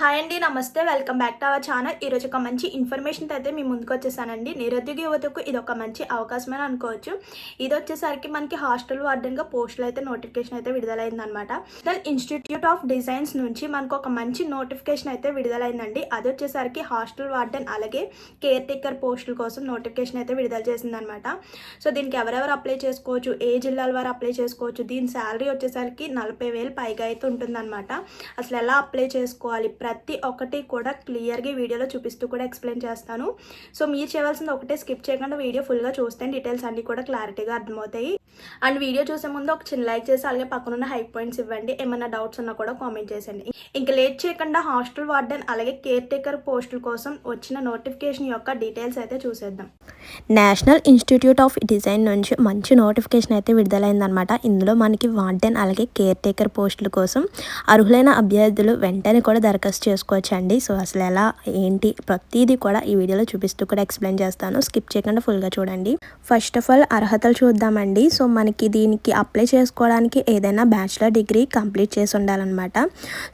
Hi అండి నమస్తే. Welcome back to our channel ఈరోజు ఒక మంచి ఇన్ఫర్మేషన్ అయితే మీ ముందుకు వచ్చేసానండి. నిరుద్యోగ యువతకు ఇది ఒక మంచి అవకాశం అని అనుకోవచ్చు. ఇది వచ్చేసరికి మనకి హాస్టల్ వార్డెన్గా పోస్టులు అయితే నోటిఫికేషన్ అయితే విడుదలైందనమాట నేషనల్ ఇన్స్టిట్యూట్ ఆఫ్ డిజైన్స్ నుంచి మనకు ఒక మంచి నోటిఫికేషన్ అయితే విడుదలైందండి. అది వచ్చేసరికి హాస్టల్ వార్డెన్ అలాగే కేర్ టేకర్ పోస్టుల కోసం నోటిఫికేషన్ అయితే విడుదల చేసిందనమాట సో దీనికి ఎవరెవరు అప్లై చేసుకోవచ్చు? ఏ జిల్లాల వారు అప్లై చేసుకోవచ్చు? దీని శాలరీ వచ్చేసరికి నలభై వేలు పైగా అయితే ఉంటుందన్నమాట. అసలు ఎలా అప్లై చేసుకోవాలి? ప్రతి ఒక్కటి కూడా క్లియర్గా వీడియోలో చూపిస్తూ కూడా ఎక్స్ప్లెయిన్ చేస్తాను. సో మీరు చేయాల్సింది ఒకటే స్కిప్ చేయకుండా వీడియో ఫుల్గా చూస్తే డీటెయిల్స్ అన్నీ కూడా క్లారిటీగా అర్థమవుతాయి. అండ్ వీడియో చూసే ముందు ఒక చిన్న లైక్ చేసి అలాగే పక్కనున్న హై పాయింట్స్ ఇవ్వండి. ఏమైనా డౌట్స్ ఉన్నా కూడా కామెంట్ చేసేయండి. ఇంకా లేట్ చేయకుండా హాస్టల్ వార్డెన్ అలాగే కేర్ టేకర్ పోస్టుల కోసం వచ్చిన నోటిఫికేషన్ యొక్క డీటెయిల్స్ అయితే చూసేద్దాం. నేషనల్ ఇన్స్టిట్యూట్ ఆఫ్ డిజైన్ నుంచి మంచి నోటిఫికేషన్ అయితే విడుదలైందనమాట ఇందులో మనకి వార్డెన్ అలాగే కేర్ టేకర్ పోస్టుల కోసం అర్హులైన అభ్యర్థులు వెంటనే కూడా దరఖాస్తు చేసుకోవచ్చండి. సో అసలు ఎలా ఏంటి ప్రతిదీ కూడా ఈ వీడియోలో చూపిస్తూ కూడా ఎక్స్ప్లెయిన్ చేస్తాను. స్కిప్ చేయకుండా ఫుల్గా చూడండి. ఫస్ట్ ఆఫ్ ఆల్ అర్హతలు చూద్దామండి. సో మనకి దీనికి అప్లై చేసుకోవడానికి ఏదైనా బ్యాచిలర్ డిగ్రీ కంప్లీట్ చేసి ఉండాలన్నమాట.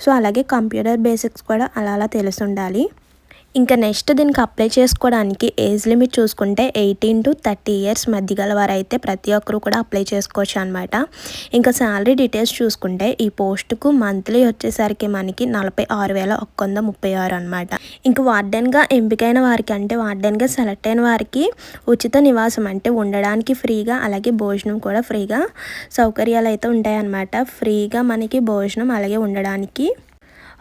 సో అలాగే కంప్యూటర్ బేసిక్స్ కూడా అలా అలా తెలిసి ఉండాలి ఇంకా నెక్స్ట్ దీనికి అప్లై చేసుకోవడానికి ఏజ్ లిమిట్ చూసుకుంటే ఎయిటీన్ టు థర్టీ ఇయర్స్ మధ్య గల వారైతే ప్రతి ఒక్కరు కూడా అప్లై చేసుకోవచ్చు అనమాట ఇంకా శాలరీ డీటెయిల్స్ చూసుకుంటే ఈ పోస్టుకు మంత్లీ వచ్చేసరికి మనకి నలభై ఆరు వేల ఒక్క వంద ముప్పై ఆరు అనమాట ఇంకా వార్డెన్గా ఎంపికైన వారికి అంటే వార్డెన్గా సెలెక్ట్ అయిన వారికి ఉచిత నివాసం అంటే ఉండడానికి ఫ్రీగా అలాగే భోజనం కూడా ఫ్రీగా సౌకర్యాలు అయితే ఉంటాయన్నమాట. ఫ్రీగా మనకి భోజనం అలాగే ఉండడానికి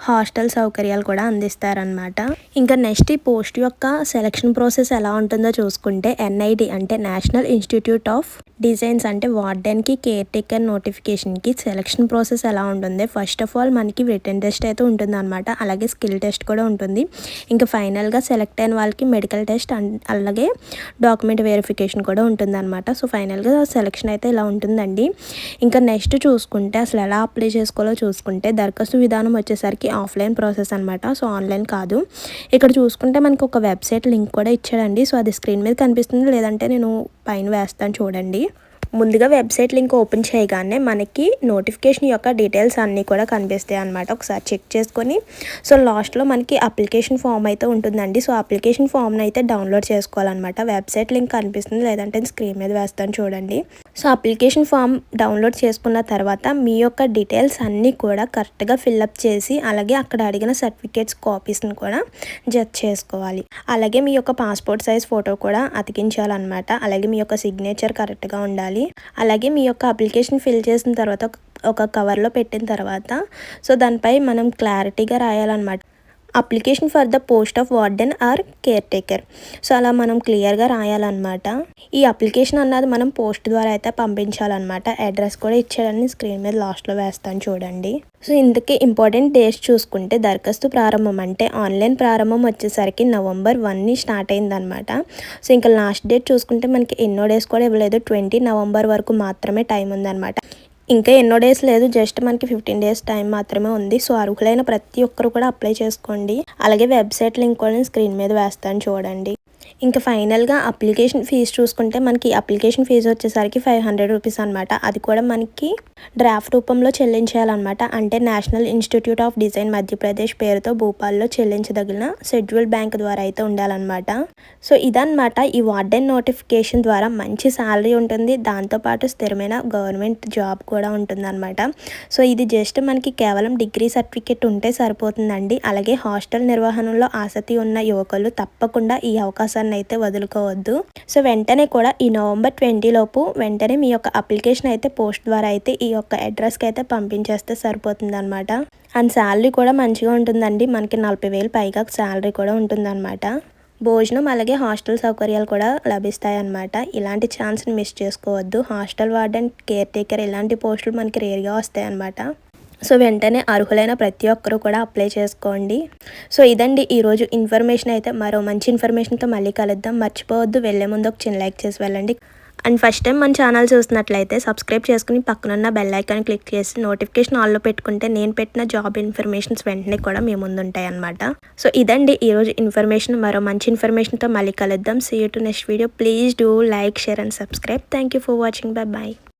హాస్టల్ సౌకర్యాలు కూడా అందిస్తారనమాట ఇంకా నెక్స్ట్ ఈ పోస్ట్ యొక్క సెలక్షన్ ప్రాసెస్ ఎలా ఉంటుందో చూసుకుంటే ఎన్ఐడి అంటే నేషనల్ ఇన్స్టిట్యూట్ ఆఫ్ డిజైన్స్ అంటే వార్డెన్కి కేర్ టేకర్ నోటిఫికేషన్కి సెలక్షన్ ప్రాసెస్ ఎలా ఉంటుంది? ఫస్ట్ ఆఫ్ ఆల్ మనకి రిటర్న్ టెస్ట్ అయితే ఉంటుంది అనమాట అలాగే స్కిల్ టెస్ట్ కూడా ఉంటుంది. ఇంకా ఫైనల్గా సెలెక్ట్ అయిన వాళ్ళకి మెడికల్ టెస్ట్ అలాగే డాక్యుమెంట్ వెరిఫికేషన్ కూడా ఉంటుంది అనమాట సో ఫైనల్గా సెలక్షన్ అయితే ఇలా ఉంటుందండి. ఇంకా నెక్స్ట్ చూసుకుంటే అసలు ఎలా అప్లై చేసుకోవాలో చూసుకుంటే దరఖాస్తు విధానం వచ్చేసరికి ఆఫ్లైన్ ప్రాసెస్ అనమాట సో ఆన్లైన్ కాదు. ఇక్కడ చూసుకుంటే మనకు ఒక వెబ్సైట్ లింక్ కూడా ఇచ్చాడండి. సో అది స్క్రీన్ మీద కనిపిస్తుంది. లేదంటే నేను పైన వేస్తాను చూడండి. ముందుగా వెబ్సైట్ లింక్ ఓపెన్ చేయగానే మనకి నోటిఫికేషన్ యొక్క డీటెయిల్స్ అన్నీ కూడా కనిపిస్తాయి అనమాట ఒకసారి చెక్ చేసుకొని. సో లాస్ట్లో మనకి అప్లికేషన్ ఫామ్ అయితే ఉంటుందండి. సో అప్లికేషన్ ఫామ్ని అయితే డౌన్లోడ్ చేసుకోవాలన్నమాట. వెబ్సైట్ లింక్ కనిపిస్తుంది. లేదంటే స్క్రీన్ మీద వేస్తాను చూడండి. సో అప్లికేషన్ ఫామ్ డౌన్లోడ్ చేసుకున్న తర్వాత మీ యొక్క డీటెయిల్స్ అన్నీ కూడా కరెక్ట్గా ఫిల్అప్ చేసి అలాగే అక్కడ అడిగిన సర్టిఫికేట్స్ కాపీస్ని కూడా జడ్జ్ చేసుకోవాలి. అలాగే మీ యొక్క పాస్పోర్ట్ సైజ్ ఫోటో కూడా అతికించాలన్నమాట. అలాగే మీ యొక్క సిగ్నేచర్ కరెక్ట్గా ఉండాలి. అలాగే మీ యొక్క అప్లికేషన్ ఫిల్ చేసిన తర్వాత ఒక కవర్లో పెట్టిన తర్వాత సో దానిపై మనం క్లారిటీగా రాయాలన్నమాట. Application for the post of warden or caretaker so అలా మనం క్లియర్గా రాయాలన్నమాట. ఈ అప్లికేషన్ అన్నది మనం పోస్ట్ ద్వారా అయితే పంపించాలన్నమాట. అడ్రస్ కూడా ఇచ్చాడని స్క్రీన్ మీద లాస్ట్లో వేస్తాను చూడండి. సో ఇందుకే ఇంపార్టెంట్ డేట్స్ చూసుకుంటే దరఖాస్తు ప్రారంభం అంటే ఆన్లైన్ ప్రారంభం వచ్చేసరికి నవంబర్ వన్ని స్టార్ట్ అయిందనమాట సో ఇంకా లాస్ట్ డేట్ చూసుకుంటే మనకి ఎన్నో డేస్ కూడా ఇవ్వలేదు. ట్వంటీ నవంబర్ వరకు మాత్రమే టైం ఉందన్నమాట. ఇంకా ఎన్నో డేస్ లేదు జస్ట్ మనకి ఫిఫ్టీన్ డేస్ టైం మాత్రమే ఉంది. సో అర్హులైన ప్రతి ఒక్కరు కూడా అప్లై చేసుకోండి. అలాగే వెబ్సైట్ లింక్ కూడా స్క్రీన్ మీద వేస్తాను చూడండి. ఇంకా ఫైనల్గా అప్లికేషన్ ఫీజు చూసుకుంటే మనకి అప్లికేషన్ ఫీజు వచ్చేసరికి ఫైవ్ హండ్రెడ్ రూపీస్ అనమాట అది కూడా మనకి డ్రాఫ్ట్ రూపంలో చెల్లించాలన్నమాట అంటే national institute of design Madhya Pradesh పేరుతో భూపాల్లో చెల్లించదగిన షెడ్యూల్ బ్యాంక్ ద్వారా అయితే ఉండాలన్నమాట. సో ఇదన్నమాట ఈ వార్డెన్ నోటిఫికేషన్ ద్వారా మంచి శాలరీ ఉంటుంది. దాంతోపాటు స్థిరమైన గవర్నమెంట్ జాబ్ కూడా ఉంటుందన్నమాట. సో ఇది జస్ట్ మనకి కేవలం డిగ్రీ సర్టిఫికేట్ ఉంటే సరిపోతుందండి. అలాగే హాస్టల్ నిర్వహణలో ఆసక్తి ఉన్న యువకులు తప్పకుండా ఈ అవకాశాన్ని అవకాశాన్ని అయితే వదులుకోవద్దు. సో వెంటనే కూడా ఈ నవంబర్ ట్వంటీ లోపు వెంటనే మీ యొక్క అప్లికేషన్ అయితే పోస్ట్ ద్వారా అయితే ఈ యొక్క అడ్రస్కి అయితే పంపించేస్తే సరిపోతుంది అనమాట అండ్ శాలరీ కూడా మంచిగా ఉంటుందండి. మనకి నలభై వేలు పైగా శాలరీ కూడా ఉంటుందన్నమాట. భోజనం అలాగే హాస్టల్ సౌకర్యాలు కూడా లభిస్తాయి అన్నమాట ఇలాంటి ఛాన్స్ని మిస్ చేసుకోవద్దు. హాస్టల్ వార్డెన్ కేర్ టేకర్ ఇలాంటి పోస్టులు మనకి రేర్గా వస్తాయి అన్నమాట సో వెంటనే అర్హులైన ప్రతి ఒక్కరూ కూడా అప్లై చేసుకోండి. సో ఇదండి ఈరోజు ఇన్ఫర్మేషన్ అయితే. మరో మంచి ఇన్ఫర్మేషన్తో మళ్ళీ కలుద్దాం. మర్చిపోవద్దు. వెళ్ళే ముందు ఒక చిన్న లైక్ చేసి వెళ్ళండి. అండ్ ఫస్ట్ టైం మన ఛానల్ చూసినట్లయితే సబ్స్క్రైబ్ చేసుకుని పక్కనున్న బెల్ ఐకాన్ క్లిక్ చేసి నోటిఫికేషన్ ఆల్లో పెట్టుకుంటే నేను పెట్టిన జాబ్ ఇన్ఫర్మేషన్స్ వెంటనే కూడా మీ ముందు ఉంటాయి అనమాట సో ఇదండి ఈరోజు ఇన్ఫర్మేషన్ మరో మంచి ఇన్ఫర్మేషన్తో మళ్ళీ కలుద్దాం. See you to next video please do like share and subscribe thank you for watching bye bye